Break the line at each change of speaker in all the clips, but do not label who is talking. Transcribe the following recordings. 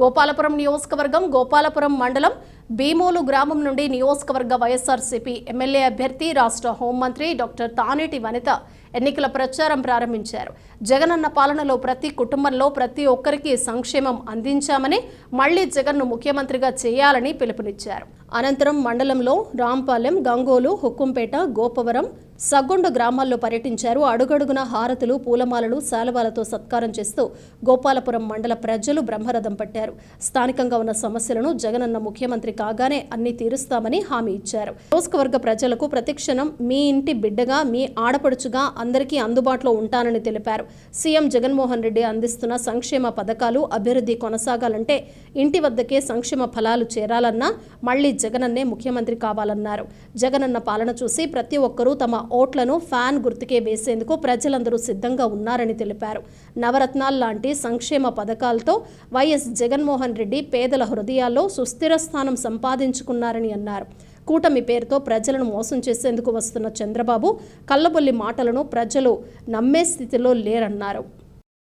గోపాలపురం నియోజకవర్గం గోపాలపురం మండలం భీమోలు గ్రామం నుండి నియోజకవర్గ వైఎస్ఆర్సీపీ ఎమ్మెల్యే అభ్యర్థి రాష్ట్ర హోంమంత్రి డాక్టర్ తానేటి వనిత ఎన్నికల ప్రచారం ప్రారంభించారు. జగనన్న పాలనలో ప్రతి కుటుంబంలో ప్రతి ఒక్కరికి సంక్షేమం అందించామని మళ్ళీ జగన్ను ముఖ్యమంత్రిగా చేయాలని పిలుపునిచ్చారు. అనంతరం మండలంలో రాంపాలెం గంగోలు హుక్కుంపేట గోపవరం సగ్గుండు గ్రామాల్లో పర్యటించారు. అడుగడుగున హారతులు పూలమాలలు శాలువాలతో సత్కారం చేస్తూ గోపాలపురం మండల ప్రజలు బ్రహ్మరథం పట్టారు. స్థానికంగా ఉన్న సమస్యలను జగనన్న ముఖ్యమంత్రి కాగానే అన్ని తీరుస్తామని హామీ ఇచ్చారు. నియోజకవర్గ ప్రజలకు ప్రతిక్షణం మీ ఇంటి బిడ్డగా మీ ఆడపడుచుగా అందరికీ అందుబాటులో ఉంటానని తెలిపారు. సీఎం జగన్మోహన్ రెడ్డి అందిస్తున్న సంక్షేమ పథకాలు అభివృద్ధి కొనసాగాలంటే ఇంటి వద్దకే సంక్షేమ ఫలాలు చేరాలన్నా మళ్ళీ జగనన్నే ముఖ్యమంత్రి కావాలన్నారు. జగనన్న పాలన చూసి ప్రతి ఒక్కరూ తమ ఓట్లను ఫ్యాన్ గుర్తుకే వేసేందుకు ప్రజలందరూ సిద్ధంగా ఉన్నారని తెలిపారు. నవరత్నాలు లాంటి సంక్షేమ పథకాలతో వైఎస్ జగన్మోహన్ రెడ్డి పేదల హృదయాల్లో సుస్థిర స్థానం సంపాదించుకున్నారని అన్నారు. కూటమి పేరుతో ప్రజలను మోసం చేసేందుకు వస్తున్న చంద్రబాబు కళ్ళబొల్లి మాటలను ప్రజలు నమ్మే స్థితిలో లేరన్నారు.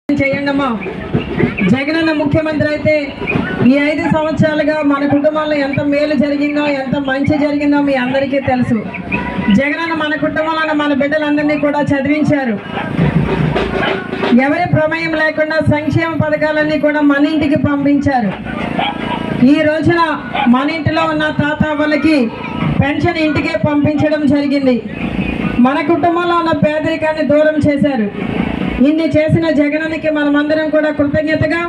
చేయండి జగనన్న ముఖ్యమంత్రి అయితే ఈ ఐదు సంవత్సరాలుగా మన కుటుంబాల్లో ఎంత మేలు జరిగిందో ఎంత మంచి జరిగిందో మీ అందరికీ తెలుసు. జగనన్న మన కుటుంబంలో మన బిడ్డలందరినీ కూడా చదివించారు. ఎవరి ప్రమేయం లేకుండా సంక్షేమ పథకాలన్నీ కూడా మన ఇంటికి పంపించారు. ఈ రోజున మన ఇంటిలో ఉన్న తాత వాళ్ళకి పెన్షన్ ఇంటికే పంపించడం జరిగింది. మన కుటుంబంలో ఉన్న పేదరికాన్ని దూరం చేశారు. ఇన్ని చేసిన జగనానికి మనమందరం కూడా కృతజ్ఞతగా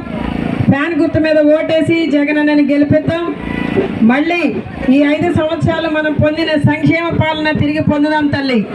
ఫ్యాన్ గుర్తు మీద ఓటేసి జగన్ అన్నని గెలిపిద్దాం. మళ్ళీ ఈ ఐదు సంవత్సరాలు మనం పొందిన సంక్షేమ పాలన తిరిగి పొందుదాం తల్లి.